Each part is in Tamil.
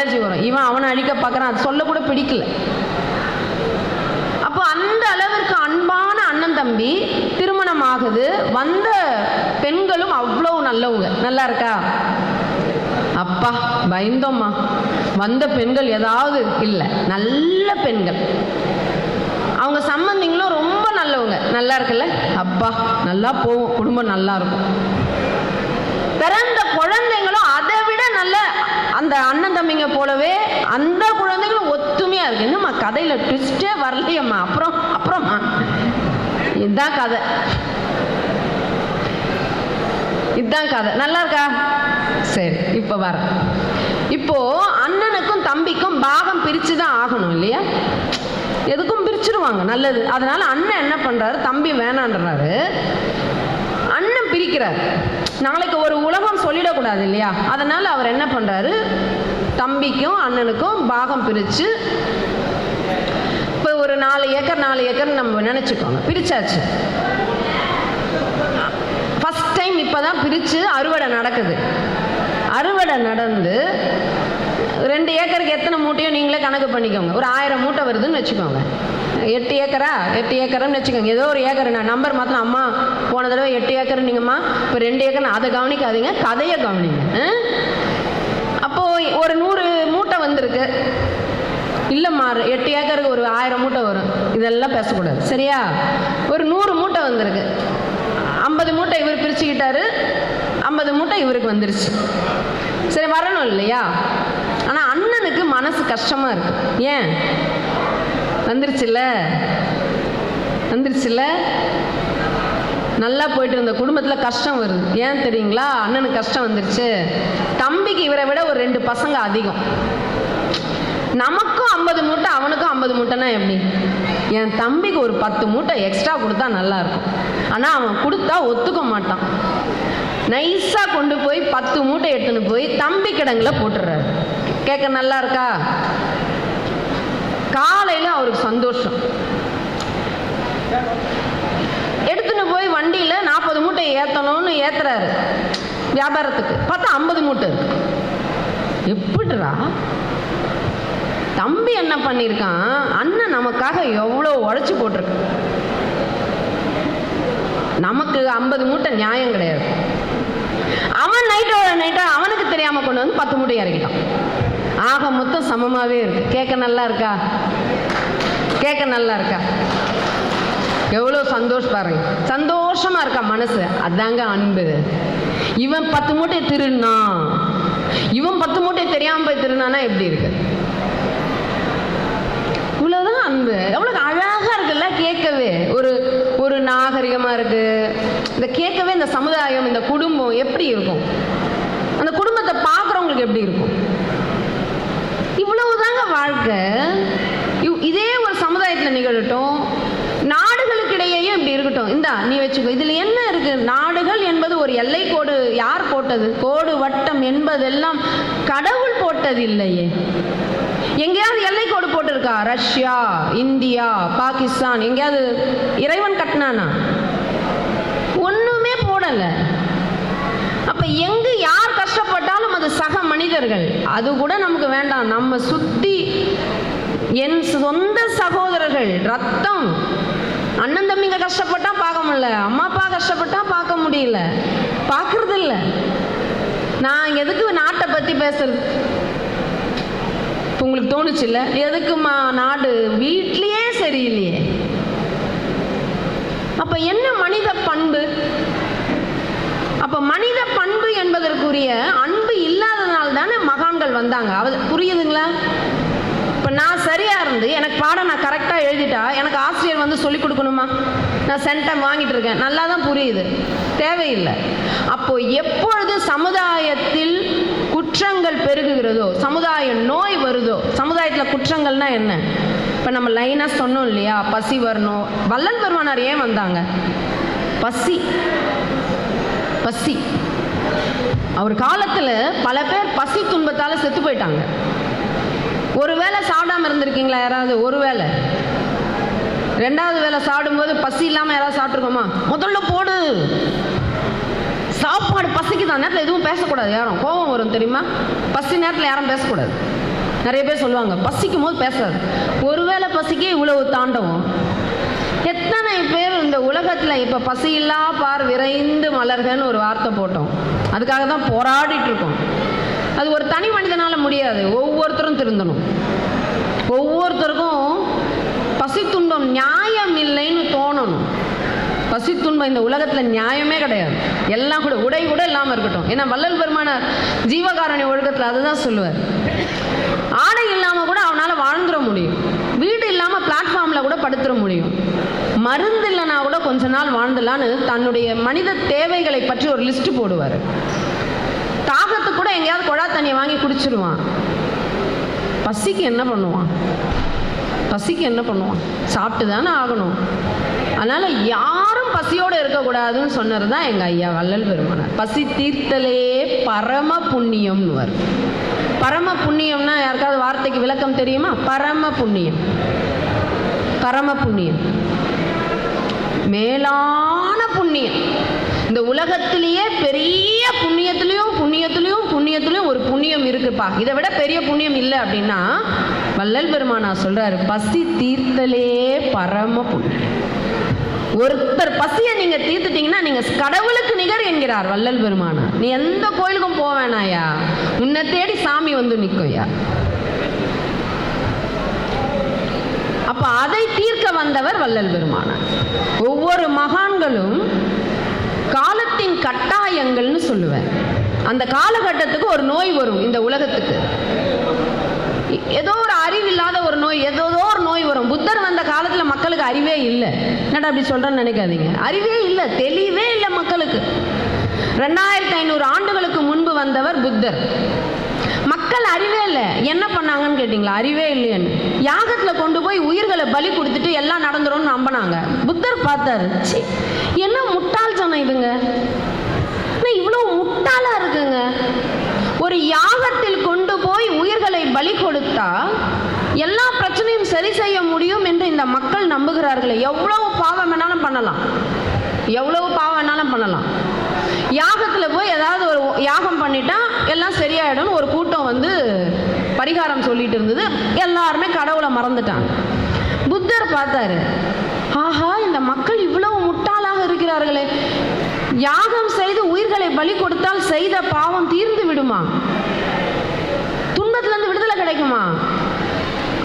எனர்ஜி வரும். இவன் அவனை அழிக்க பார்க்குறான். அது சொல்ல கூட பிடிக்கல. அப்போ அந்த அளவிற்கு அன்பான அண்ணன் தம்பி திருமணம் ஆகுது. வந்த பெண்களும் அவ்வளோ நல்லவங்க. நல்லா இருக்கா? அப்பா பயந்தோம்மா. வந்த பெண்கள் ஏதாவது இல்லை. நல்ல பெண்கள். அவங்க சம்பந்திங்களும் ரொம்ப நல்லவங்க. நல்லா இருக்குல்ல? அப்பா நல்லா போவோம். குடும்பம் நல்லா இருக்கும். பிறந்த குழந்தைங்க அந்த அண்ணன் தம்பிங்க போலவே அந்த குழந்தைகளும் ஒத்துமையா இருக்கு. என்னம்மா கதையில ட்விஸ்டே வரலையம்மா. அப்புறம் அப்புறமா இதுதான் கதை. இதுதான் கதை. நல்லா இருக்கா? சரி இப்போ வர. இப்போ அண்ணனுக்கும் தம்பிக்கும் பாகம் பிரிச்சு தான் ஆகணும் இல்லையா? எதுக்கும் பிரிச்சிருவாங்க நல்லது. அதனால அண்ணன் என்ன பண்றாரு? தம்பி வேணான்றாரு. அண்ணன் பிரிக்கிறார். நாளைக்கு ஒரு உலகம் சொல்லிடக்கூடாது இல்லையா அதனால் அவர் என்ன பண்ணுறாரு தம்பிக்கும் அண்ணனுக்கும் பாகம் பிரித்து இப்போ ஒரு நாலு ஏக்கர் நாலு ஏக்கர் நம்ம நினச்சிக்கோங்க. பிரிச்சாச்சு. ஃபஸ்ட் டைம் இப்போ தான் பிரித்து அறுவடை நடக்குது. அறுவடை நடந்து ரெண்டு ஏக்கருக்கு எத்தனை மூட்டையும் நீங்களே கணக்கு பண்ணிக்கோங்க. ஒரு ஆயிரம் மூட்டை வருதுன்னு வச்சுக்கோங்க. எட்டு ஏக்கரா? எட்டு ஏக்கர்னு வச்சுக்கோங்க. ஏதோ ஒரு ஏக்கர் நான் நம்பர் மாத்திரம் அம்மா போன தடவை எட்டு ஏக்கர் நீங்கம்மா இப்போ ரெண்டு ஏக்கர் அதை கவனிக்காதீங்க கதையை கவனிங்க. அப்போது அப்போ ஒரு நூறு மூட்டை வந்திருக்கு. இல்லைம்மா எட்டு ஏக்கருக்கு ஒரு ஆயிரம் மூட்டை வரும். இதெல்லாம் பேசக்கூடாது. சரியா? ஒரு நூறு மூட்டை வந்திருக்கு. ஐம்பது மூட்டை இவர் பிரிச்சுக்கிட்டாரு. ஐம்பது மூட்டை இவருக்கு வந்துருச்சு. சரி வரணும் இல்லையா? ஆனால் அண்ணனுக்கு மனசு கஷ்டமாக இருக்கு. ஏன்? வந்துருச்சுல்ல? வந்துருச்சுல்ல? நல்லா போயிட்டு இருந்த குடும்பத்தில் கஷ்டம் வருது. ஏன் தெரியுங்களா? அண்ணனுக்கு கஷ்டம் வந்துருச்சு. தம்பிக்கு இவரை விட ஒரு ரெண்டு பசங்க அதிகம். நமக்கும் ஐம்பது மூட்டை அவனுக்கும் ஐம்பது மூட்டைனா எப்படி? என் தம்பிக்கு ஒரு பத்து மூட்டை எக்ஸ்ட்ரா கொடுத்தா நல்லா இருக்கும். ஆனால் அவன் கொடுத்தா ஒத்துக்க மாட்டான். நைஸாக கொண்டு போய் பத்து மூட்டை எடுத்துன்னு போய் தம்பி கிடங்கில் போட்டுடுறாரு. கேட்க நல்லா இருக்கா? ஒரு சந்தோஷம். எடுத்துன்னு போய் வண்டியில் நாற்பது மூட்டை ஏற்றணும்னு ஏற்றுறாரு வியாபாரத்துக்கு. பார்த்தா ஐம்பது மூட்டை இருக்கு. எப்படிரா தம்பி என்ன பண்ணியிருக்கான் அண்ணன் நமக்காக எவ்வளோ உழைச்சி போட்டிருக்கு. நமக்கு ஐம்பது மூட்டை நியாயம் கிடையாது. அவன் நைட்டோட நைட்டா அவனுக்கு தெரியாம கொண்டு வந்து பத்து மூட்டை இறக்கிட்டான். ஆக மொத்தம் சமமாவே இருக்கு. கேட்க நல்லா இருக்கா? கேட்க நல்லா இருக்கா? எவ்வளோ சந்தோஷம் பாருங்க. சந்தோஷமா இருக்கா மனசு? அதாங்க அன்பு. இவன் பத்து மூட்டை திருடினான் இவன் பத்து மூட்டை தெரியாம போய் திருநானா எப்படி இருக்கு? இவ்வளவுதான் அன்பு. எவ்வளவு அழகா இருக்குல்ல கேட்கவே. ஒரு ஒரு நாகரிகமா இருக்கு. இந்த கேட்கவே இந்த சமுதாயம் இந்த குடும்பம் எப்படி இருக்கும்? அந்த குடும்பத்தை பார்க்குறவங்களுக்கு எப்படி இருக்கும்? இவ்வளவுதாங்க வாழ்க்கை. ஒரு நிகழட்டும். நாடுகளுக்கு இடையேயும் இப்படி இருக்கட்டும். இந்தா நீ வச்சுக்கோ. இதுல என்ன இருக்கு? நாடுகள் என்பது ஒரு எல்லை கோடு யார் போட்டது? கோடு வட்டம் என்பதெல்லாம் கடவுள் போட்டது இல்லையே எங்கேயாவது எல்லை கோடு போட்டிருக்கா? Russia India Pakistan. எங்கேயாவது இறைவன் கட்டினானா? ஒண்ணுமே போடல. அப்ப எங்கு யார் கஷ்டப்பட்டாலும் அது சக மனிதர்கள். அது கூட நமக்கு வேண்டாம். நம்ம சுத்தி என் சொந்த சகோதரர்கள் ரத்தம். அண்ணன் தம்பிங்க கஷ்டப்பட்டா பார்க்க முடியல. அம்மா அப்பா கஷ்டப்பட்டா பார்க்க முடியல. பார்க்கறது இல்லை நான் எதுக்கு நாட்டை பத்தி பேசுறது? இப்ப உங்களுக்கு தோணுச்சுல்ல எதுக்குமா நாடு? வீட்லயே சரியில்லையே. அப்ப என்ன மனித பண்பு? அப்ப மனித பண்பு என்பதற்குரிய அன்பு இல்லாததுனால தானே மகான்கள் வந்தாங்க. அவ புரியுதுங்களா? சரியாக சரியா இருந்து எனக்கு பாடம் நான் கரெக்டாக எழுதிட்டா எனக்கு ஆசிரியர் வந்து சொல்லி கொடுக்கணுமா? நான் சென்டம் வாங்கிட்டு இருக்கேன். நல்லா தான் புரியுது. தேவையில்லை. அப்போ எப்பொழுது சமுதாயத்தில் குற்றங்கள் பெருகுகிறதோ சமுதாய நோய் வருதோ சமுதாயத்தில் குற்றங்கள்னா என்ன? இப்போ நம்ம லைனாக சொன்னோம் இல்லையா? பசி வரணும். வள்ளல் பெருமானார் ஏன் வந்தாங்க? பசி. பசி. அவர் காலத்தில் பல பேர் பசி துன்பத்தால் செத்து போயிட்டாங்க. ஒரு வேளை சாப்பிடாம இருந்திருக்கீங்களா யாராவது? ஒரு வேளை. ரெண்டாவது வேளை சாப்பிடும்போது பசி இல்லாம யாராவது சாப்பிட்ருக்கோமா முதல்ல போடு. சாப்பாடு பசிக்கு தான் நேரத்தில் எதுவும் பேசக்கூடாது யாரும். கோபம் வரும் தெரியுமா? பசி நேரத்தில் யாரும் பேசக்கூடாது. நிறைய பேர் சொல்லுவாங்க பசிக்கும் போது பேசாது ஒருவேளை பசிக்கே இவ்வளவு தாண்டவும். எத்தனை பேர் இந்த உலகத்தில் இப்போ பசியில்லா பார் விரைந்து மலர்கன்னு ஒரு வார்த்தை போட்டோம். அதுக்காக தான் போராடிட்டு இருக்கோம். அது ஒரு தனி மனிதனால முடியாது. ஒவ்வொருத்தரும் திருந்தணும். ஒவ்வொருத்தருக்கும் பசி துன்பம் நியாயம் இல்லைன்னு தோணணும். பசி துன்பம் இந்த உலகத்தில் நியாயமே கிடையாது. எல்லாம் கூட உடை கூட இல்லாமல் இருக்கட்டும். ஏன்னா வள்ளல் பெருமான ஜீவகாரணி ஒழுக்கத்தில் அதுதான் சொல்லுவார். ஆடை இல்லாமல் கூட அவனால் வாழ்ந்துட முடியும். வீடு இல்லாமல் பிளாட்ஃபார்மில் கூட படுத்துட முடியும். மருந்து இல்லைனா கூட கொஞ்ச நாள் வாழ்ந்துலான்னு தன்னுடைய மனித தேவைகளை பற்றி ஒரு லிஸ்ட் போடுவார். தாக கூட எங்கேயாவது குழா தண்ணியை வாங்கி குடிச்சிருவான். பசிக்கு என்ன பண்ணுவான்? பசிக்கு என்ன பண்ணுவான்? சாப்பிட்டு தானே ஆகணும். அதனால யாரும் பசியோடு இருக்கக்கூடாதுன்னு சொன்னது தான் எங்கள் ஐயா வள்ளல் பெருமானார். பசி தீர்த்தலே பரம புண்ணியம்னு வரும். பரம புண்ணியம்னா யாருக்காவது வார்த்தைக்கு விளக்கம் தெரியுமா? பரம புண்ணியம். பரம புண்ணியம். மேலான புண்ணியம். இந்த உலகத்திலேயே பெரிய புண்ணியத்திலையும் புண்ணியத்திலையும் புண்ணியத்திலையும் ஒரு புண்ணியம் இருக்குப்பா. இதை விட பெரிய புண்ணியம் இல்லை அப்படின்னா வள்ளல் பெருமானா சொல்றாரு பசி தீர்த்தலே பரம புண்ணியம். ஒருத்தர் பசியை நீங்க தீர்த்துட்டீங்கன்னா நீங்க கடவுளுக்கு நிகர் என்கிறார் வள்ளல் பெருமானா. நீ எந்த கோயிலுக்கும் போவேனாயா உன்னை தேடி சாமி வந்து நிற்கும்யா அப்ப அதை தீர்க்க வந்தவர் வள்ளல் பெருமானார் ஒவ்வொரு மகான்களும் காலத்தின் கட்டாயங்கள்னு சொல்லுவேன். அந்த காலகட்டத்துக்கு ஒரு நோய் வரும் இந்த உலகத்துக்கு. ஏதோ ஒரு அறிவில்லாத ஒரு நோய் ஏதோ ஒரு நோய் வரும். புத்தர் வந்த காலத்தில் மக்களுக்கு அறிவே இல்லை. என்னடா அப்படி சொல்கிறேன்னு நினைக்காதீங்க. அறிவே இல்லை தெளிவே இல்லை மக்களுக்கு. ரெண்டாயிரத்தி ஐநூறு ஆண்டுகளுக்கு முன்பு வந்தவர் புத்தர். மக்கள் அறிவே இல்லை. என்ன பண்ணாங்கன்னு கேட்டிங்களா? அறிவே இல்லையன்னு. யாகத்தில் கொண்டு போய் உயிர்களை பலி கொடுத்துட்டு எல்லாம் நடந்துரும்னு நம்பினாங்க. புத்தர் பார்த்தாரு. என்ன முட்டாள் சொன்ன இதுங்க. முட்டாளா இருக்குங்க. ஒரு யாகத்தில் கொண்டு போய் உயிர்களை பலி கொடுத்தா எல்லா பிரச்சனையும் சரி செய்ய முடியும் என்று இந்த மக்கள் நம்புகிறார்களே. எவ்வளவு பாவம் வேணாலும் பண்ணலாம். எவ்வளவு பாவம் வேணாலும் பண்ணலாம். யாகத்தில் போய் ஏதாவது ஒரு யாகம் பண்ணிட்டா எல்லாம் சரியாயிடும்னு ஒரு கூட்டம் வந்து பரிகாரம் சொல்லிட்டு இருந்தது. எல்லாருமே கடவுளை மறந்துட்டாங்க. புத்தர் பார்த்தாரு ஆஹா இந்த மக்கள் இவ்வளவு முட்டாளாக இருக்கிறார்களே. யாகம் செய்து உயிர்களை பலி கொடுத்தால் செய்த பாவம் தீர்ந்து விடுமா? துன்பத்திலிருந்து விடுதலை கிடைக்குமா?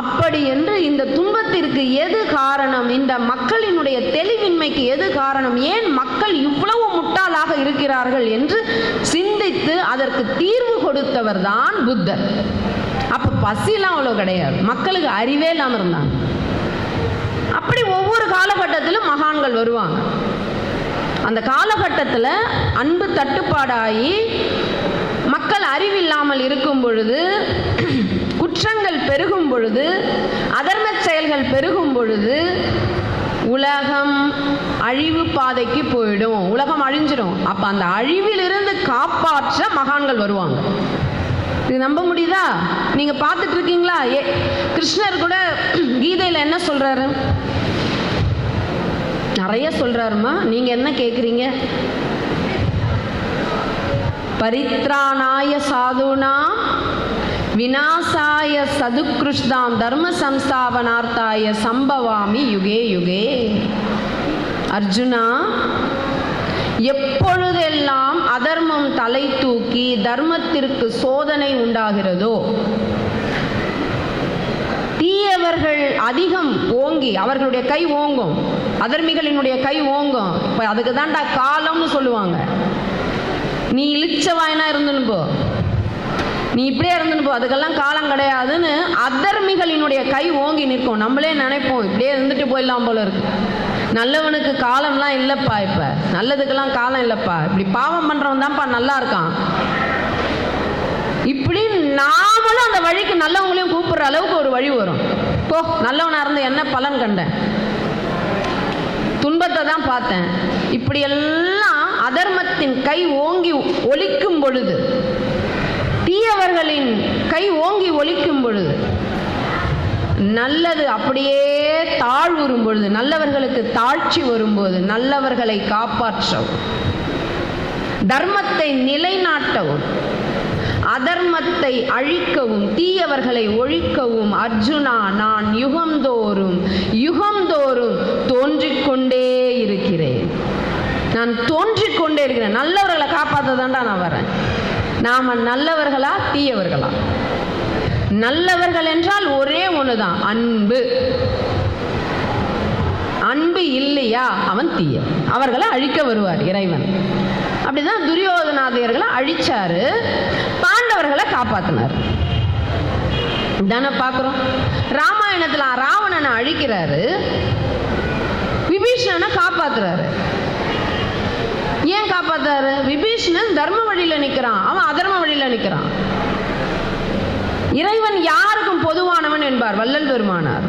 அப்படி என்று இந்த துன்பத்திற்கு எது காரணம்? இந்த மக்களினுடைய தெளிவின்மைக்கு எது காரணம்? ஏன் மக்கள் இவ்வளவு முட்டாளாக இருக்கிறார்கள் என்று சிந்தித்து அதற்கு தீர்வு கொடுத்தவர் தான் புத்தர். அப்ப பசிலாம் அவ்வளோ கிடையாது. மக்களுக்கு அறிவே இல்லாமல் இருந்தாங்க. அப்படி ஒவ்வொரு காலகட்டத்திலும் மகான்கள் வருவாங்க. அந்த காலகட்டத்தில் அன்பு தட்டுப்பாடாகி மக்கள் அறிவில்லாமல் இருக்கும் பொழுது குற்றங்கள் பெருகும் பொழுது அதர்ம செயல்கள் பெருகும் பொழுது உலகம் அழிவு பாதைக்கு போயிடும். உலகம் அழிஞ்சிடும் அப்போ அந்த அழிவிலிருந்து காப்பாற்ற மகான்கள் வருவாங்க. இது நம்ப முடியுதா? நீங்கள் பார்த்துட்டு இருக்கீங்களா? ஏ கிருஷ்ணர் கூட கீதையில் என்ன சொல்கிறாரு நிறைய சொல்றாருமா. நீங்க என்ன கேக்குறீங்க? பரித்ராணாய சாதுனா விநாசாய சதுக்ருஷ்தாம் தர்ம சம்ஸ்தாபனார்த்தாய சம்பவாமி யுகே யுகே. அர்ஜுனா எப்பொழுதெல்லாம் அதர்மம் தலை தூக்கி தர்மத்திற்கு சோதனை உண்டாகிறதோ தீயவர்கள் அதிகம் ஓங்கி அவர்களுடைய கை ஓங்கும். அதர்மிகளினுடைய கை ஓங்கும். இப்போ அதுக்கு தான்டா காலம்னு சொல்லுவாங்க. நீ இழிச்சவாயினா இருந்துன்னு போ. நீ இப்படியே இருந்துன்னு போ. அதுக்கெல்லாம் காலம் கிடையாதுன்னு அதர்மிகளினுடைய கை ஓங்கி நிற்கும். நம்மளே நினைப்போம் இப்படியே இருந்துட்டு போயிடலாம் போல இருக்கு. நல்லவனுக்கு காலம்லாம் இல்லைப்பா இப்போ. நல்லதுக்கெல்லாம் காலம் இல்லைப்பா. இப்படி பாவம் பண்ணுறவன் தான்ப்பா நல்லா இருக்கான். இப்படி நாமளும் அந்த வழிக்கு நல்லவங்களையும் கூப்பிடுற அளவுக்கு ஒரு வழி வரும். போ நல்லவனாக இருந்த என்ன பலன் கண்டேன்? துன்பத்தை தான் பார்த்தேன். இப்படி எல்லாம் அதர்மத்தின் கை ஓங்கி ஒலிக்கும் பொழுது தீயவர்களின் கை ஓங்கி ஒலிக்கும் பொழுது நல்லது அப்படியே தாழ்வுறும் பொழுது நல்லவர்களுக்கு தாழ்ச்சி வரும்போது நல்லவர்களை காப்பாற்றவும். தர்மத்தை நிலைநாட்டவும். அதர்மத்தை அழிக்கவும் தீயவர்களை ஒழிக்கவும் அர்ஜுனா நான் யுகந்தோறும் யுகந்தோறும் தோன்றிக்கொண்டே இருக்கிறேன். நான் தோன்றிக் கொண்டே இருக்கிறேன். நல்லவர்களை காப்பாற்றதான்டா நான் வரேன். நாம நல்லவர்களா தீயவர்களா? நல்லவர்கள் என்றால் ஒரே ஒண்ணுதான் அன்பு. அன்பு இல்லையா? அவன் தீய அவர்களை அழிக்க வருவார் இறைவன். அப்படிதான் துரியோதனாதையர்களை அழிச்சாரு. அவர்களை காப்பாத்தினார். தானே பார்க்குறோம். ராமாயணத்தில் ராவணனை அழிக்கிறாரு. விபீஷணனை காப்பாத்துறாரு. ஏன் காப்பாத்துறாரு? விபீஷணன் தர்ம வழியில நிக்கிறான். அவன் அதர்ம வழியில நிக்கிறான். இறைவன் யாருக்கும் பொதுவானவன் என்பார் வள்ளல் பெருமானார்.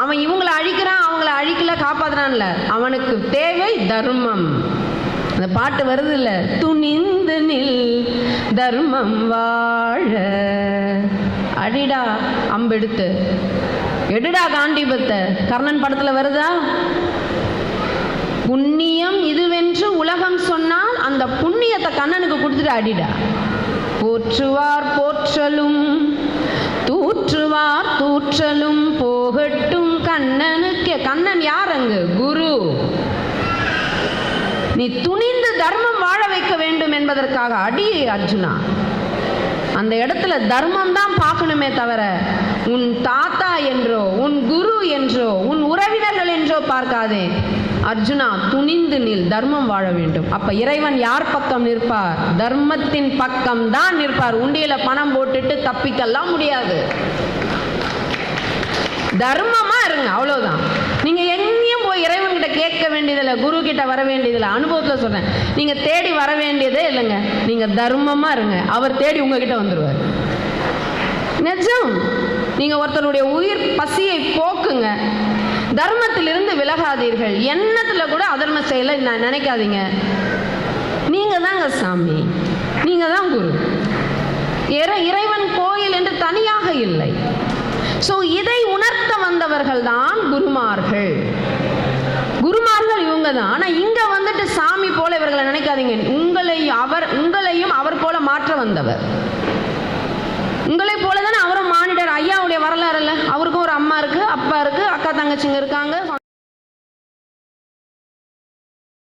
அவன் இவங்களை அழிக்கிறான் அவங்கள அழிக்கல காப்பாத்துறான்ல. அவனுக்கு தேவை தர்மம். அந்த பாட்டு வருது இல்ல துணிந்து நில் தர்மம் வாழ. அடிடா அம்பெடுத்து. எடுடா காண்டிபத்தை. கர்ணன் படத்துல வருதா? புண்ணியம் இதுவென்று உலகம் சொன்னால் அந்த புண்ணியத்தை கண்ணனுக்கு கொடுத்துட்டு அடிடா. போற்றுவார் போற்றலும் தூற்றுவார் தூற்றலும் போகட்டும் கண்ணனுக்கு. கண்ணன் யார் அங்கு? குரு. நீ துணிந்து தர்மம் வாழ வைக்க வேண்டும் என்பதற்காக அடி அர்ஜுனா. அந்த இடத்துல தர்மம் தான் பார்க்கணுமே தவிர உன் தாத்தா என்றோ உன் குரு என்றோ உன் உறவினர்கள் என்றோ பார்க்காதே. அர்ஜுனா துணிந்து நில் தர்மம் வாழ வேண்டும். அப்ப இறைவன் யார் பக்கம் நிற்பார்? தர்மத்தின் பக்கம் தான் நிற்பார். உண்டியல பணம் போட்டுட்டு தப்பிக்கலாம் முடியாது. தர்மமா இருங்க அவ்வளவுதான். நீங்க எங்க போய் இறைவன் கிட்ட கேட்க வேண்டியதில்லை குரு கிட்ட வர வேண்டியதில்லை அனுபவத்தில் சொல்றேன் நீங்கள் தேடி வர வேண்டியதே இல்லைங்க. நீங்கள் தர்மமாக இருங்க. அவர் தேடி உங்ககிட்ட வந்துடுவார் நிஜம். நீங்கள் ஒருத்தருடைய உயிர் பசியை போக்குங்க. தர்மத்திலிருந்து விலகாதீர்கள். எண்ணத்தில் கூட அதர்ம செயலை நான் நினைக்காதீங்க. நீங்கள் தாங்க சாமி. நீங்கள் தான் குரு. இறைவன் கோயில் என்று தனியாக இல்லை. ஸோ இதை உணர்த்த வந்தவர்கள் தான் குருமார்கள். தான் ஆனா இங்க வந்துட்டு சாமி போல இவர்களை நினைக்காதீங்க. உங்களை அவர் உங்களையும் அவர் போல மாற்ற வந்தவர். உங்களை போல தானே அவரும் மானிடர். ஐயாவுடைய வரலாறு இல்லை. அவருக்கும் ஒரு அம்மா இருக்கு அப்பா இருக்கு அக்கா தங்கச்சிங்க இருக்காங்க.